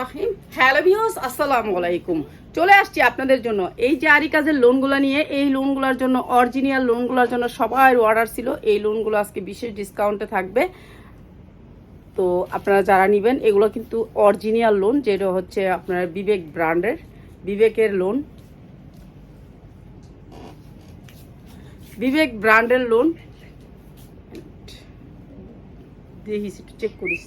রহিম। Hello চলে আসছি আপনাদের জন্য। এই যে আরি কাজের লোনগুলো নিয়ে, এই লোনগুলোর জন্য অরিজিনাল লোনগুলোর জন্য সবার অর্ডার ছিল। এই লোনগুলো আজকে বিশেষ ডিসকাউন্টে থাকবে। তো আপনারা যারা নেবেন, এগুলো কিন্তু অরিজিনাল লোন যেটা হচ্ছে আপনার বিবেক ব্র্যান্ডের, বিবেকের লোন বিবেক ব্র্যান্ডের লোন দেখিস একটু চেক করিস।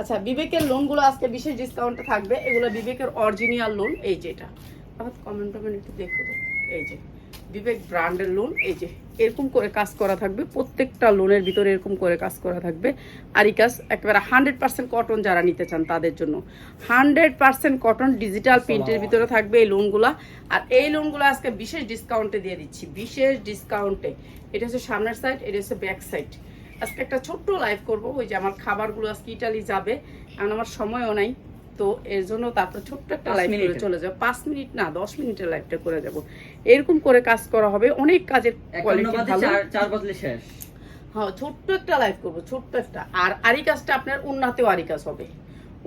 আচ্ছা বিবেকের লোনগুলো আজকে বিশেষ ডিসকাউন্টে থাকবে। এগুলো বিবেকের অরিজিনাল লোন এই যে এটা। আবার কমেন্ট টমেন্ট একটু দেখো। এই যে বিবেক ব্র্যান্ডের লোন এই যে এরকম করে কাজ করা থাকবে। প্রত্যেকটা লোনের ভিতরে এরকম করে কাজ করা থাকবে। আর এই কাজ একেবারে হান্ড্রেড পার্সেন্ট কটন যারা নিতে চান তাদের জন্য। হান্ড্রেড পার্সেন্ট কটন ডিজিটাল প্রিন্টের ভিতরে থাকবে এই লোনগুলা আর এই লোনগুলো আজকে বিশেষ ডিসকাউন্টে দিয়ে দিচ্ছি। বিশেষ ডিসকাউন্টে এটা হচ্ছে সামনের সাইড এটা হচ্ছে ব্যাক সাইড আজকে একটা ছোট্ট লাইভ করব। ওই যে আমার খাবারগুলো আজকে ইটালি যাবে। কারণ আমার সময়ও নাই। তো এর জন্য তারপর ছোট্ট একটা লাইভ করে চলে যাব। পাঁচ মিনিট না দশ মিনিটের লাইভটা করে যাব। এরকম করে কাজ করা হবে। অনেক কাজের কোয়ালিটি ভালো। চার বদলে শেষ। হ্যাঁ ছোট্ট একটা লাইভ করব ছোট্ট একটা। আর আরি কাজটা আপনার উন্নাতেও আরি কাজ হবে।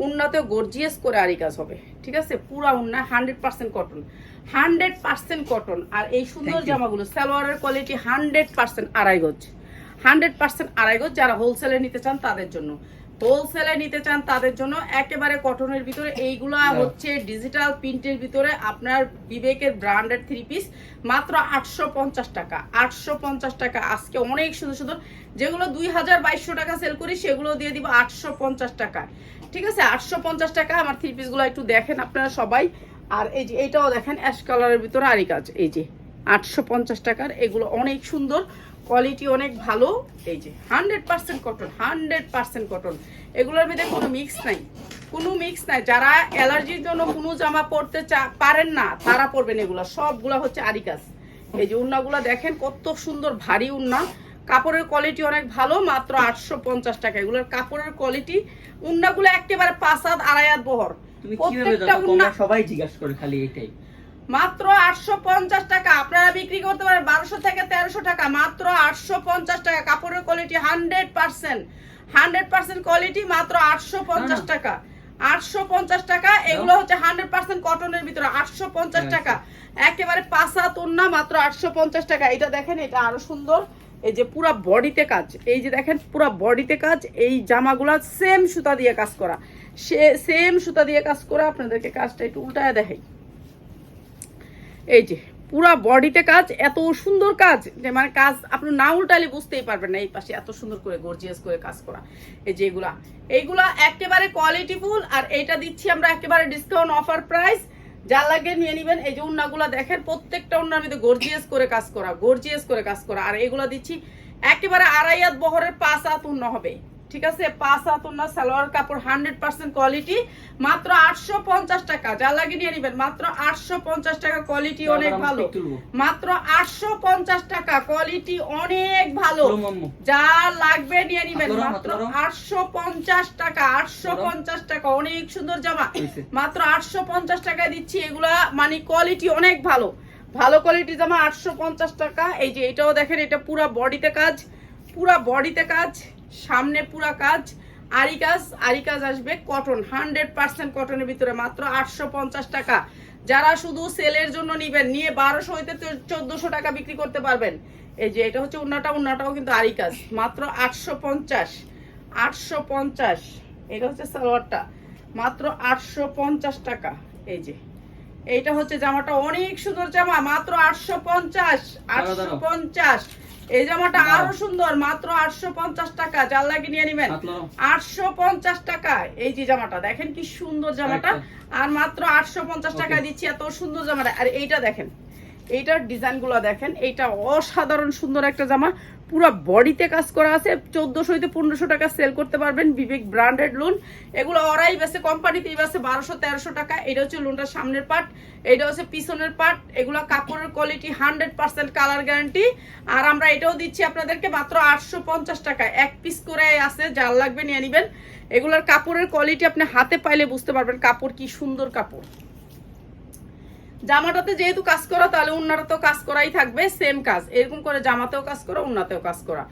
উন্নাতেও গর্জিয়াস করে আরি কাজ হবে। ঠিক আছে? পুরা উন্না hundred percent cotton hundred percent cotton আর এই সুন্দর জামাগুলো সালোয়ারের কোয়ালিটি হান্ড্রেড পার্সেন্ট আড়াই গজ। হান্ড্রেড পার্সেন্ট আড়াই গজ যারা হোলসেলে নিতে চান তাদের জন্য। হোলসেলে নিতে চান তাদের জন্য একেবারে কটনের ভিতরে এইগুলা হচ্ছে ডিজিটাল প্রিন্টের ভিতরে আপনার বিবেকের ব্র্যান্ডের থ্রি পিস মাত্র আটশো পঞ্চাশ টাকা। আটশো পঞ্চাশ টাকা আজকে অনেক সুন্দর সুন্দর। যেগুলো দুই হাজার বাইশশো টাকা সেল করি সেগুলো দিয়ে দিব আটশো পঞ্চাশ টাকা। ঠিক আছে? আটশো পঞ্চাশ টাকা আমার থ্রি পিসগুলো একটু দেখেন আপনারা সবাই। আর এই যে এইটাও দেখেন অ্যাশ কালারের ভিতরে আরি কাজ এই যে। আটশো পঞ্চাশ টাকার এগুলো অনেক সুন্দর কোয়ালিটি অনেক ভালো। এই যে hundred percent cotton hundred percent cotton এগুলোর ভিতরে কোনো মিক্স নাই কোনো মিক্স নাই। যারা অ্যালার্জির জন্য কোনো জামা পরতে চা- পারেন না তারা পরবেন এগুলো। সবগুলা হচ্ছে আরিকাস এই যে উন্নাগুলো দেখেন কত সুন্দর ভারী উন্না। কাপড়ের কোয়ালিটি অনেক ভালো মাত্র আটশো পঞ্চাশ টাকা। এগুলোর কাপড়ের কোয়ালিটি উন্নাগুলো একেবারে পাঁচ হাত আড়াই হাত বহর। প্রত্যেকটা উন্না সবাই জিজ্ঞাসা করে খালি এটাই। মাত্র আটশো পঞ্চাশ টাকা। আপনারা বিক্রি করতে পারেন বারোশো থেকে তেরোশো টাকা। মাত্র আটশো পঞ্চাশ টাকা। কাপড়ের quality hundred percent. Hundred percent quality মাত্র আটশো পঞ্চাশ টাকা। আটশো পঞ্চাশ টাকা এগুলো হচ্ছে হান্ড্রেড পার্সেন্ট কটনের ভিতরে। আটশো পঞ্চাশ হ্যাঁ, টাকা। একেবারে পাঁচা তোন্না মাত্র আটশো পঞ্চাশ টাকা। এটা দেখেন এটা আরও সুন্দর। এই যে পুরা বডিতে কাজ। এই যে দেখেন পুরা বডিতে কাজ। এই জামাগুলা সেম সুতা দিয়ে কাজ করা। সে সেম সুতা দিয়ে কাজ করা। আপনাদেরকে কাজটা একটু উল্টায় দেখাই। এই যে, পুরা বডিতে কাজ, এত সুন্দর কাজ, যে মানে কাজ আপনি না উল্টালে বুঝতেই পারবেন না এই পাশে এত সুন্দর করে গর্জিয়াস করে কাজ করা। এই যে এগুলা, এইগুলা একেবারে কোয়ালিটিফুল আর এইটা দিচ্ছি আমরা একেবারে ডিসকাউন্ট অফার প্রাইস যা লাগে নিয়ে নিবেন, এই যে উন্নাগুলা দেখেন, প্রত্যেকটা উন্নার মধ্যে গর্জিয়াস করে কাজ করা গর্জিয়াস করে কাজ করা। আর এগুলা দিচ্ছি, একেবারে আড়াই হাত বহরের পাঁচ হাত উন্ন হবে। ঠিক আছে? পাঁচ উন্না সালোয়ার কাপড় হান্ড্রেড পার্সেন্ট কোয়ালিটি মাত্র আটশো পঞ্চাশ টাকা। যা লাগে নিয়ে নিবেন। মাত্র আটশো পঞ্চাশ টাকা কোয়ালিটি অনেক ভালো। মাত্র আটশো পঞ্চাশ টাকা কোয়ালিটি অনেক ভালো। যা লাগবে নিয়ে নিবেন। মাত্র আটশো পঞ্চাশ টাকা আটশো পঞ্চাশ টাকা। অনেক সুন্দর জামা। মাত্র আটশো পঞ্চাশ টাকায় দিচ্ছি। এগুলা মানে কোয়ালিটি অনেক ভালো। ভালো কোয়ালিটি জামা আটশো পঞ্চাশ টাকা। এই যে এটাও দেখেন এটা পুরা বডিতে কাজ। পুরা বডিতে কাজ। সামনে পুরা কাজ আরি কাজ আরি কাজ আসবে কটন হান্ড্রেড পার্সেন্ট কটনের ভিতরে মাত্র আটশো পঞ্চাশ টাকা। যারা শুধু সেলের জন্য নিবেন নিয়ে বারোশো হইতে চোদ্দশো টাকা বিক্রি করতে পারবেন। এই যে এটা হচ্ছে উন্নাটা উন্নাটাও কিন্তু আরি কাজ মাত্র আটশো পঞ্চাশ আটশো পঞ্চাশ এটা হচ্ছে সালোয়ারটা মাত্র আটশো পঞ্চাশ টাকা। এই যে এইটা হচ্ছে জামাটা অনেক সুন্দর জামা মাত্র আটশো পঞ্চাশ আটশো পঞ্চাশ। এই জামাটা আরও সুন্দর মাত্র আটশো পঞ্চাশ টাকা। যার লাগে নিয়ে নিবেন? আটশো পঞ্চাশ টাকা। এই যে জামাটা দেখেন কি সুন্দর জামাটা। আর মাত্র আটশো পঞ্চাশ টাকা দিচ্ছি এত সুন্দর জামাটা। আর এইটা দেখেন এইটার ডিজাইনগুলো দেখেন, এইটা অসাধারণ সুন্দর একটা জামা, পুরো বডিতে কাজ করা আছে, চোদ্দশো হইতে পনেরোশো টাকা সেল করতে পারবেন বিবেক ব্র্যান্ডেড লোন এগুলো ওরাই বেছে কোম্পানিতেই বেছে বারোশো, তেরোশো টাকা, এটা হচ্ছে লোনটার সামনের পার্ট এটা হচ্ছে পিছনের পার্ট এগুলো কাপড়ের quality hundred percent colour guarantee আর আমরা এটাও দিচ্ছি আপনাদেরকে মাত্র আটশো পঞ্চাশ টাকা এক পিস করে আছে, যার লাগবে নিয়ে নিবেন। এগুলোর কাপড়ের কোয়ালিটি আপনি হাতে পাইলে বুঝতে পারবেন কাপড় কি সুন্দর কাপড়। জামাটাতে যেহেতু কাজ করা তাহলে উন্নাটাতেও কাজ করাই থাকবে সেম কাজ। এরকম করে জামাতেও কাজ করা উন্নাতেও কাজ করা।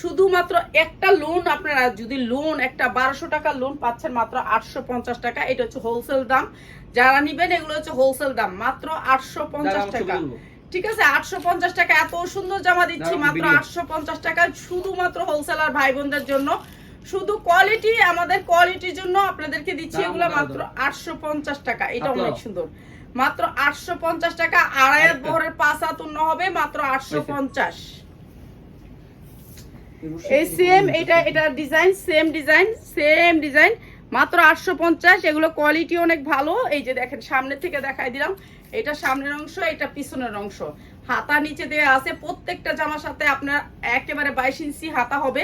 শুধুমাত্র একটা লোন আপনারা যদি লোন একটা বারোশো টাকা লোন পাচ্ছেন মাত্র আটশো পঞ্চাশ টাকা এটা হচ্ছে হোলসেল দাম। যারা নিবেন এগুলো হচ্ছে হোলসেল দাম মাত্র আটশো পঞ্চাশ টাকা। ঠিক আছে? আটশো পঞ্চাশ টাকা এত সুন্দর জামা দিচ্ছি মাত্র আটশো পঞ্চাশ টাকা শুধুমাত্র হোলসেলার ভাই বোনদের জন্য। শুধু কোয়ালিটি আমাদের কোয়ালিটির জন্য আপনাদেরকে দিচ্ছি এগুলো মাত্র আটশো পঞ্চাশ টাকা। এটা অনেক সুন্দর। মাত্র আটশো পঞ্চাশ টাকা। আড়াইয়ের আরেকটা। বহরের পাঁচ হাত উন্ন হবে মাত্র আটশো পঞ্চাশ। এই সেম এটা এটা design same design same design মাত্র আটশো পঞ্চাশ। এগুলো কোয়ালিটি অনেক ভালো। এই যে দেখেন সামনে থেকে দেখাই দিলাম। এটা সামনের অংশ এটা পিছনের অংশ। হাতা নিচে দেওয়া আছে। প্রত্যেকটা জামার সাথে আপনার একেবারে বাইশ ইঞ্চি হাতা হবে।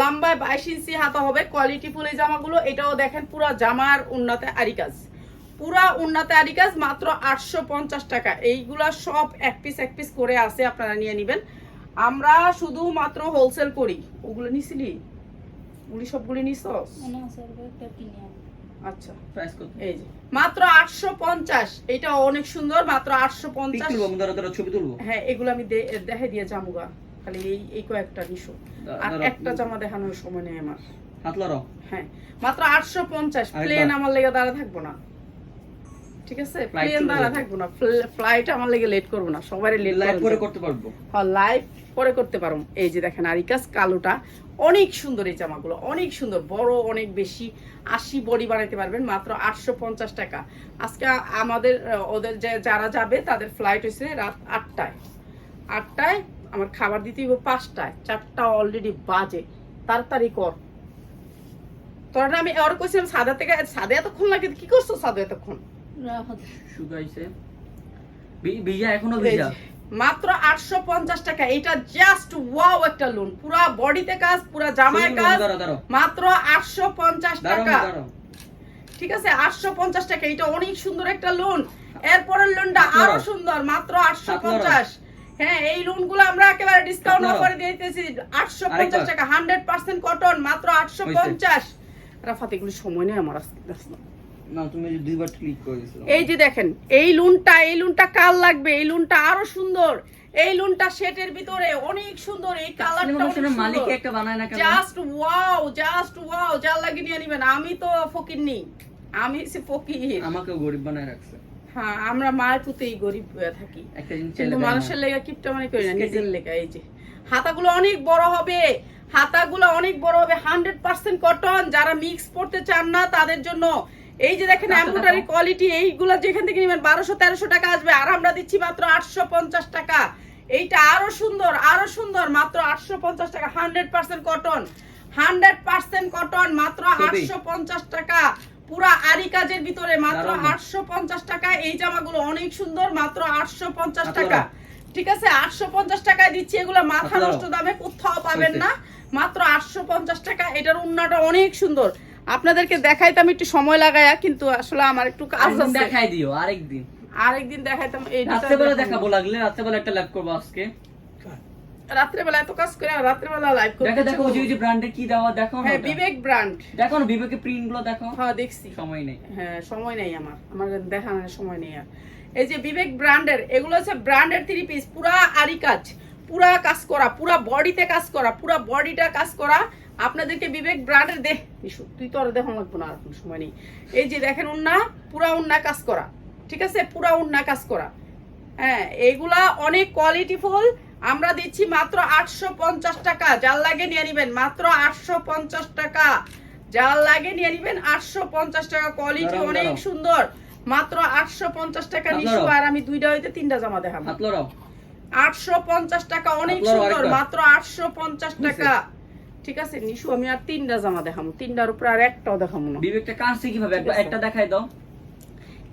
লম্বায় বাইশ ইঞ্চি হাতা হবে। কোয়ালিটি ফুল এই জামাগুলো এটাও দেখেন পুরো জামার উন্নতে আরি কাজ। পুরা উন্নতে আরি কাজ মাত্র আটশো পঞ্চাশ টাকা। এইগুলা সব এক পিস এক পিস করে আছে আপনারা নিয়ে নেবেন। আমরা শুধুমাত্র হোলসেল করি। ওগুলো নিছিলি? ওগুলি সবগুলি আচ্ছা। এই যে মাত্র আটশো পঞ্চাশ। এটা অনেক সুন্দর মাত্র আটশো পঞ্চাশ। ছবি তুলবো? হ্যাঁ এগুলো আমি দে- দেখাই দিয়ে জামুগা খালি এই এই কয়েকটা নিশো আর একটা জামা দেখানোর সময় নেই আমার। হাত হ্যাঁ মাত্র আটশো পঞ্চাশ। প্লেন আমার লেগে দাঁড়া থাকব না। ঠিক আছে? প্লেন যাবে। থাকব না। ফ্লাইট আমার লেগে লেট করব না। সবাই লেট লাইভ করে করতে পারব। লাইভ পরে করতে পারো এই যে দেখেন আরিকাস কালোটা অনেক সুন্দর এই জামাগুলো অনেক সুন্দর। বড় অনেক বেশি আশি বডি বানাইতে পারবেন মাত্র আটশো পঞ্চাশ টাকা। আজকে আমাদের ওদের যারা যাবে তাদের ফ্লাইট হয়েছে রাত আটটায়। আটটায় আমার খাবার দিতে হইব পাঁচটায়। চারটা অলরেডি বাজে। তাড়াতাড়ি কর। তোরা আমি ওর কইছিলাম সাদা থেকে সাদে এতক্ষণ লাগে কি করছ সাদা এতক্ষণ? শুকাইছে। ভিজা এখনও ভিজা মাত্র আটশো পঞ্চাশ টাকা। এটা জাস্ট ওয়াও একটা লোন পুরা বডিতে কাজ পুরা জামায় কাজ। মাত্র আটশো পঞ্চাশ টাকা। ঠিক আছে? আটশো পঞ্চাশ টাকা। এটা অনেক সুন্দর একটা লোন এরপরের লোনটা আরও সুন্দর মাত্র আটশো পঞ্চাশ। হ্যাঁ এই লোনগুলো আমরা একেবারে ডিসকাউন্ট অফারে দিতেছি। আটশো পঞ্চাশ টাকা হান্ড্রেড পার্সেন্ট কটন মাত্র আটশো। পঞ্চাশ। রাফাত এগুলো সময় নেই আমার আজকে না তুমি দুইবার ক্লিক করে এই যে দেখেন এই লুনটা এই লুনটা কাল লাগবে? এই লুনটা আরও সুন্দর। এই লুনটা সেটের ভিতরে অনেক সুন্দর এই কালারটা মালিক একটা বানায় না জাস্ট ওয়াও জাস্ট ওয়াও যা নিয়ে নিবেন। আমি তো ফকির নেই। আমি হচ্ছে ফকির। আমাকেও গরিব বানায় রাখছে। হ্যাঁ আমরা মায়ের পুতেই গরিব হয়ে থাকি। কিন্তু। মানুষের লেগে কিপটা মানে করি না নিজের লেগে এই যে। হাতাগুলো অনেক বড় হবে। হাতাগুলো অনেক বড় হবে। হান্ড্রেড পার্সেন্ট কটন যারা মিক্স পড়তে চান না তাদের জন্য এই যে দেখেন এমব্রয়ডারি কোয়ালিটি এইগুলো যেখান থেকে নেবেন বারোশো তেরোশো টাকা আসবে। আর আমরা দিচ্ছি মাত্র আটশো পঞ্চাশ টাকা। এইটা আরও সুন্দর আরও সুন্দর মাত্র আটশো পঞ্চাশ টাকা hundred percent cotton hundred percent cotton মাত্র আটশো পঞ্চাশ টাকা। পুরা আরি কাজের ভিতরে মাত্র আটশো পঞ্চাশ টাকা। এই জামাগুলো অনেক সুন্দর মাত্র আটশো পঞ্চাশ টাকা। ঠিক আছে? আটশো পঞ্চাশ টাকায় দিচ্ছি এগুলো মাথা নষ্ট দামে কোথাও পাবেন না। মাত্র আটশো পঞ্চাশ টাকা। এটার উন্নাটা অনেক সুন্দর। আপনাদেরকে দেখাইতাম একটু সময় লাগায়া কিন্তু আসলে আমার একটু কাজ আছে। দেখাই দিও আরেকদিন। আরেকদিন দেখাইতাম এই রাত্রেবেলা দেখাবো লাগলে রাত্রেবেলা একটা লাইভ করব আজকে। রাত্রেবেলা এত কাজ করে আর রাত্রেবেলা লাইভ দেখো দেখো ওই যে ব্র্যান্ডের কি দেওয়া দেখো হ্যাঁ বিবেক ব্র্যান্ড দেখো না বিবেকের প্রিন্টগুলো দেখো। হ্যাঁ দেখছি। সময় নেই। হ্যাঁ সময় নেই আমার। আমার দেখানোর সময় নেই আর। এই যে বিবেক ব্র্যান্ডের এগুলো হচ্ছে ব্র্যান্ডের থ্রি পিস পুরা আরি কাজ। পুরা কাজ করা পুরা বডিতে কাজ করা পুরা বডিটা কাজ করা আপনাদেরকে বিবেক ব্র্যান্ডের দেখ ইস্যু তুই তো আর দেখানো লাগবো না আর কোনো সময় নেই। এই যে দেখেন উন্না পুরা উন্না কাজ করা। ঠিক আছে? পুরা উন্না কাজ করা। হ্যাঁ এগুলা অনেক কোয়ালিটিফুল আমরা দিচ্ছি মাত্র আটশো পঞ্চাশ টাকা। যার লাগে নিয়ে নিবেন। মাত্র আটশো পঞ্চাশ টাকা। যার লাগে নিয়ে নিবেন আটশো পঞ্চাশ টাকা। কোয়ালিটি অনেক সুন্দর। মাত্র আটশো পঞ্চাশ টাকা নিশু আর আমি দুইটা হইতে তিনটা জামা দেখাবো। আটশো পঞ্চাশ টাকা অনেক সুন্দর। মাত্র আটশো পঞ্চাশ টাকা। ঠিক আছে নিশু আমি আর তিনটা জামা দেখাবো তিনটার উপরে আর একটাও দেখাবো না। বিবেকটা কাটছে কীভাবে একবার একটা দেখাই দাও।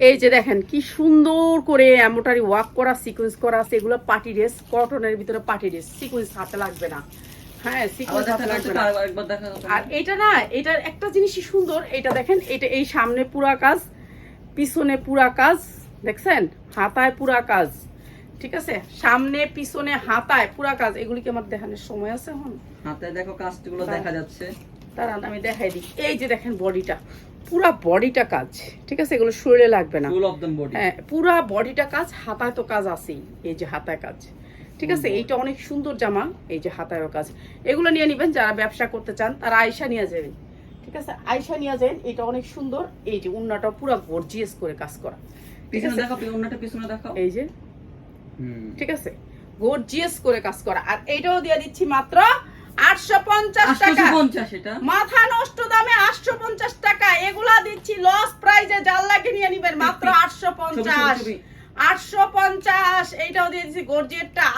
এই যে দেখেন কি সুন্দর করে এমোটারি ওয়ার্ক করা সিকোয়েন্স করা আছে এগুলো পার্টি ড্রেস কটনের ভিতরে পার্টি ড্রেস সিকোয়েন্স হাতে লাগবে না। হ্যাঁ সিকোয়েন্স হাতে লাগবে না। আর এটা না এটার একটা জিনিসই সুন্দর এটা দেখেন এটা এই সামনে পুরা কাজ পিছনে পুরা কাজ দেখছেন? হাতায় পুরা কাজ। ঠিক আছে? সামনে পিছনে হাতায় পুরা কাজ। এগুলি কি আমার দেখানোর সময় আছে এখন? হাতে দেখো কাজগুলো দেখা যাচ্ছে। দাঁড়ান আমি দেখাই দিই। এই যে দেখেন বডিটা। পুরা বডিটা কাজ। ঠিক আছে? এগুলো শরীরে লাগবে না। হ্যাঁ পুরা বডিটা কাজ হাতায় তো কাজ আছেই। এই যে হাতায় কাজ। ঠিক আছে? এইটা অনেক সুন্দর জামা। এই যে হাতায়ও কাজ। এগুলো নিয়ে নেবেন যারা ব্যবসা করতে চান তারা আয়সা নিয়ে যাবেন। ঠিক আছে? আয়সা নিয়ে যাবেন এটা অনেক সুন্দর। এই যে উন্নাটা পুরা গর্জিয়াস করে কাজ করা। ঠিক পিছনে আছে? দেখো অন্যটা পিছনে দেখো। এই যে ঠিক আছে? গর্জিয়াস করে কাজ করা। আর এটাও দিয়ে দিচ্ছি মাত্র আটশো পঞ্চাশ টাকা। মাথা নষ্ট দামে আটশো পঞ্চাশ টাকা। এগুলা দিচ্ছি লস প্রাইজে জাল লাগে নিয়ে নিবেন। মাত্র আটশো পঞ্চাশ। আটশো পঞ্চাশ এইটাও দিয়ে দিচ্ছি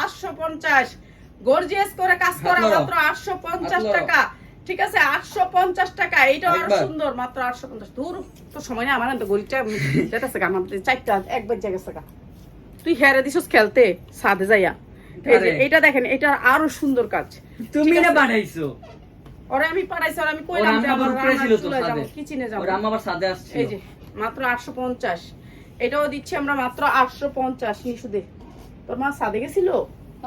আটশো পঞ্চাশ। গর্জিয়াস করে কাজ করা মাত্র আটশো পঞ্চাশ টাকা। ঠিক আছে? আটশো পঞ্চাশ টাকা। এইটাও আরও সুন্দর মাত্র আটশো পঞ্চাশ। দূর তো সময় আমার না তো গরিবটা যেতেছে গা আমার চারটা একবার জায়গা গা। তুই হেরে দিছস খেলতে সাদে যাইয়া। এটা দেখেন এটা আরও সুন্দর কাজ। তুমি না বানাইছো ওরে আমি পাঠাইছি ওরে আমি কইলাম যে আমার আবার উপরে ছিল তো কিচেনে যাব ওর আম্মা আবার ছাদে আসছিল। এই যে মাত্র আটশো পঞ্চাশ। এটাও দিচ্ছি আমরা মাত্র আটশো পঞ্চাশ নিশু তোর মা সাদে গেছিল?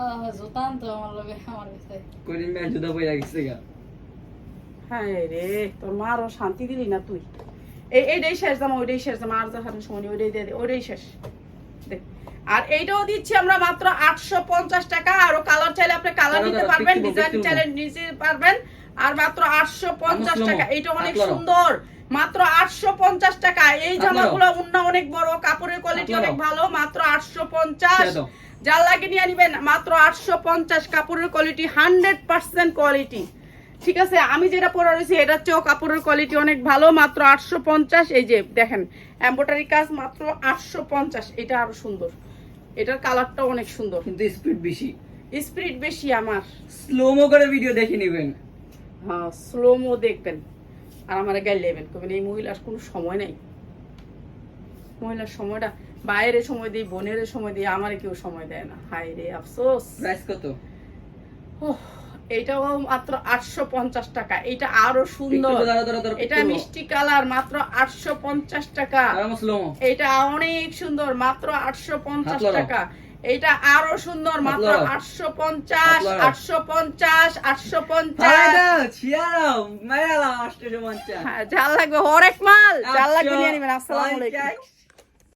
আহ, জুতা আনতো আমার লগে আমার কাছে করিম ভাই জুদা বইয়া গেছে গা। হ্যাঁ রে তোর মা আরও শান্তি দিলি না তুই? এই এইটাই শেষ জামা ওইটাই শেষ জামা আর যখন সময় ওইটাই দিয়ে দে ওইটাই শেষ। দে। আর এইটাও দিচ্ছি আমরা মাত্র আটশো পঞ্চাশ টাকা। আরও কালার চাইলে আপনি কালার নিতে পারবেন ডিজাইন চাইলে নিতে পারবেন। আর মাত্র আটশো পঞ্চাশ টাকা। এইটা অনেক সুন্দর। মাত্র আটশো পঞ্চাশ টাকা। এই জামাগুলো উন্না অনেক বড় কাপড়ের কোয়ালিটি অনেক ভালো। মাত্র আটশো পঞ্চাশ। যার লাগে নিয়ে নিবেন মাত্র আটশো পঞ্চাশ। কাপড়ের কোয়ালিটি হান্ড্রেড পার্সেন্ট কোয়ালিটি ঠিক আছে? আমি যেটা পরে রয়েছি এটার চেয়েও কাপড়ের কোয়ালিটি অনেক ভালো। মাত্র আটশো পঞ্চাশ। এই যে দেখেন এম্ব্রয়ডারি কাজ মাত্র আটশো পঞ্চাশ। এটা আরও সুন্দর। এটার কালারটা অনেক সুন্দর। কিন্তু স্পিড বেশি। স্পিড বেশি আমার। স্লোমো করে ভিডিও দেখে নেবেন। হ্যাঁ স্লোমো দেখবেন। আর আমার গাই নেবেন কবেন এই মহিলার কোনো সময় নাই। মহিলার সময়টা বাইরে সময় দিই বোনের সময় দিই আমার কেউ সময় দেয় না। হায় রে আফসোস। প্রাইস কত? ওহ, এইটাও মাত্র আটশো পঞ্চাশ টাকা। এটা আরও সুন্দর। এটা মিষ্টি কালার মাত্র আটশো পঞ্চাশ টাকা। এটা অনেক সুন্দর মাত্র আটশো পঞ্চাশ টাকা। এটা আরও সুন্দর মাত্র আটশো পঞ্চাশ আটশো পঞ্চাশ আটশো পঞ্চাশ। দাও ছিয়ারাও মাইরালাম 850 হ্যাঁ, জাল লাগবে। হরেক মাল জাল লাগবে নিয়ে নেবেন। আসসালামু পঞ্চাশ।